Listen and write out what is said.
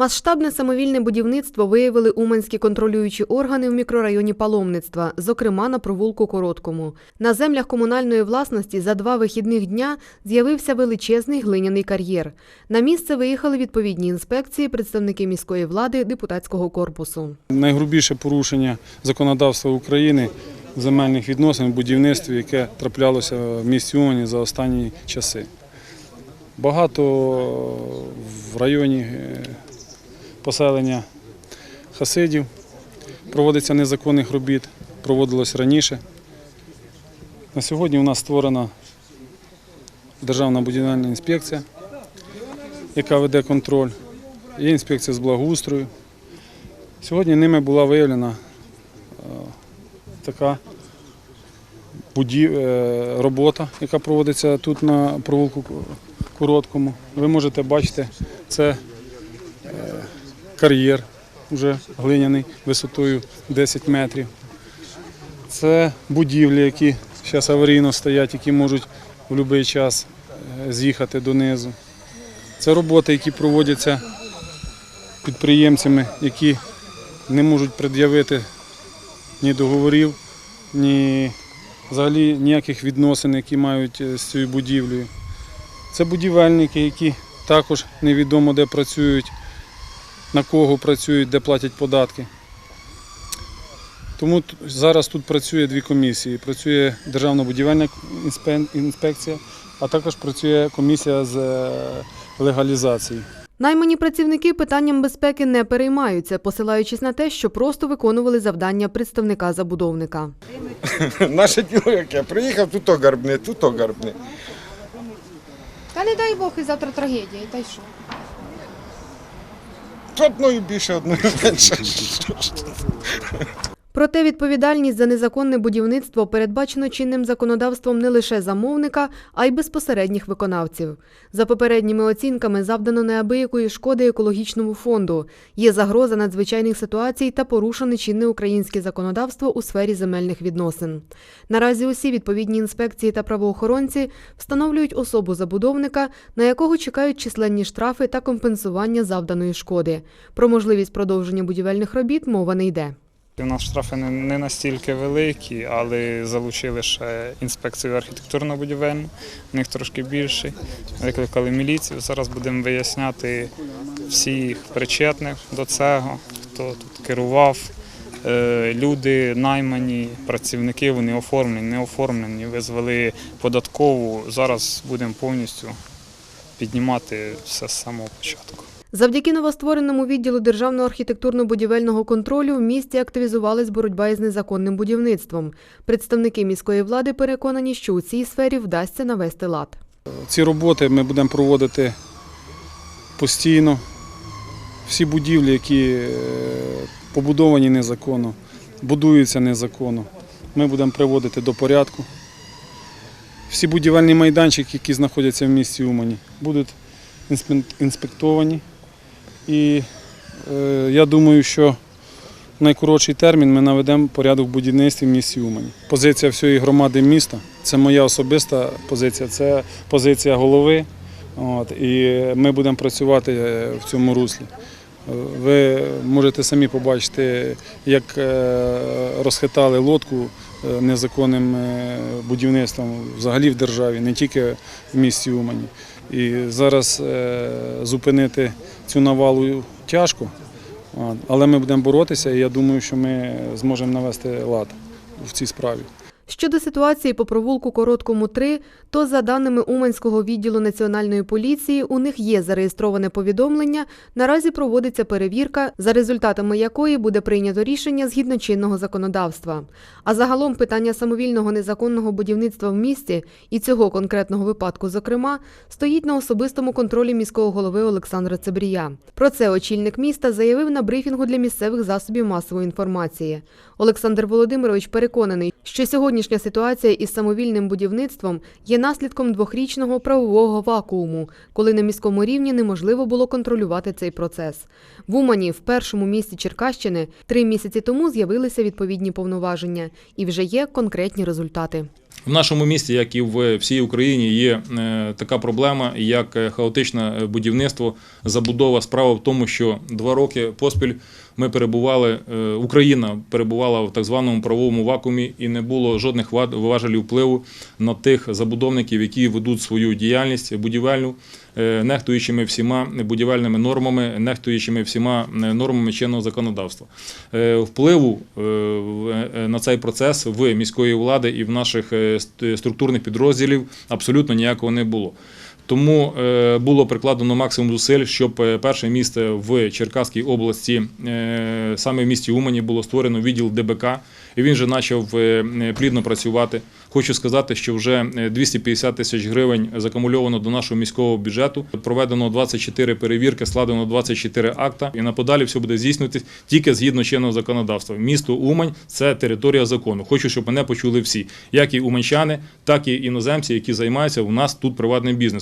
Масштабне самовільне будівництво виявили уманські контролюючі органи в мікрорайоні паломництва, зокрема на провулку Короткому. На землях комунальної власності за два вихідних дня з'явився величезний глиняний кар'єр. На місце виїхали відповідні інспекції, представники міської влади, депутатського корпусу. Найгрубіше порушення законодавства України земельних відносин в будівництві, яке траплялося в місті Умані за останні часи. Багато в районі е, поселення хасидів проводиться незаконних робіт, проводилось раніше. На сьогодні у нас створена Державна будівельна інспекція, яка веде контроль. Є інспекція з благоустрою. Сьогодні ними була виявлена е, така е, робота, яка проводиться тут на провулку Короткому. Ви можете бачити, це кар'єр вже глиняний висотою 10 метрів. Це будівлі, які зараз аварійно стоять, які можуть в будь-який час е, з'їхати донизу. Це роботи, які проводяться підприємцями, які не можуть пред'явити ні договорів, ні взагалі ніяких відносин, які мають е, з цією будівлею. Це будівельники, які також невідомо де працюють, на кого працюють, де платять податки. Тому зараз тут працює дві комісії. Працює Державна будівельна інспекція, а також працює комісія з е, легалізації. Наймані працівники питанням безпеки не переймаються, посилаючись на те, що просто виконували завдання представника забудовника. Наше діло яке. Приїхав, тут то гарбне, тут то гарбне. Та не дай Бог і завтра трагедія, та й що? Одною більше, одною менше. Проте відповідальність за незаконне будівництво передбачено чинним законодавством не лише замовника, а й безпосередніх виконавців. За попередніми оцінками завдано неабиякої шкоди екологічному фонду. Є загроза надзвичайних ситуацій та порушене чинне українське законодавство у сфері земельних відносин. Наразі усі відповідні інспекції та правоохоронці встановлюють особу забудовника, на якого чекають численні штрафи та компенсування завданої шкоди. Про можливість продовження будівельних робіт мова не йде. У нас штрафи не, настільки великі, але залучили ще інспекцію архітектурно-будівельну, в них трошки більше. Викликали міліцію. Зараз будемо виясняти всіх причетних до цього, хто тут керував. Е, Люди наймані, працівники, вони оформлені, не оформлені, визвали податкову. Зараз будемо повністю піднімати все з самого початку. Завдяки новоствореному відділу Державного архітектурно-будівельного контролю в місті активізувалась боротьба із незаконним будівництвом. Представники міської влади переконані, що у цій сфері вдасться навести лад. Ці роботи ми будемо проводити постійно. Всі будівлі, які е, побудовані незаконно, будуються незаконно, ми будемо приводити до порядку. Всі будівельні майданчики, які знаходяться в місті Умані, будуть інспектовані. І е, я думаю, що в найкоротший термін ми наведемо порядок в будівництві в місті Умані. Позиція всієї громади міста це моя особиста позиція, це позиція голови. От, і ми будемо працювати е, в цьому руслі. Е, Ви можете самі побачити, як е, розхитали лодку незаконним будівництвом взагалі в державі, не тільки в місті Умані. І зараз зупинити цю навалу тяжко, але ми будемо боротися, і я думаю, що ми зможемо навести лад в цій справі. Щодо ситуації по провулку Короткому 3, то за даними Уманського відділу національної поліції, у них є зареєстроване повідомлення. Наразі проводиться перевірка, за результатами якої буде прийнято рішення згідно чинного законодавства. А загалом питання самовільного незаконного будівництва в місті і цього конкретного випадку, зокрема, стоїть на особистому контролі міського голови Олександра Цебрія. Про це очільник міста заявив на брифінгу для місцевих засобів масової інформації. Олександр Володимирович переконаний, що сьогоднішня ситуація із самовільним будівництвом є наслідком двохрічного правового вакууму, коли на міському рівні неможливо було контролювати цей процес. В Умані, в першому місті Черкащини, три місяці тому з'явилися відповідні повноваження, і вже є конкретні результати. В нашому місті, як і в всій Україні, є е, така проблема, як е, хаотичне е, будівництво, забудова. Справа в тому, що два роки поспіль ми перебували, Україна перебувала в так званому правовому вакуумі і не було жодних важелів впливу на тих забудовників, які ведуть свою діяльність будівельну, нехтуючими всіма будівельними нормами, нехтуючими всіма е, нормами чинного законодавства. Е, Впливу е, е, на цей процес в міської влади і в наших е, структурних підрозділів абсолютно ніякого не було. Тому е, було прикладено максимум зусиль, щоб е, перше місце в Черкаській області, е, саме в місті Умані, було створено відділ ДБК. І він вже почав е, плідно працювати. Хочу сказати, що вже е, 250 тисяч гривень закумульовано до нашого міського бюджету. Проведено 24 перевірки, складено 24 акта. І на подалі все буде здійснюватись тільки згідно чинного законодавства. Місто Умань це територія закону. Хочу, щоб мене почули всі, як і уманчани, так і іноземці, які займаються у нас тут приватним бізнесом.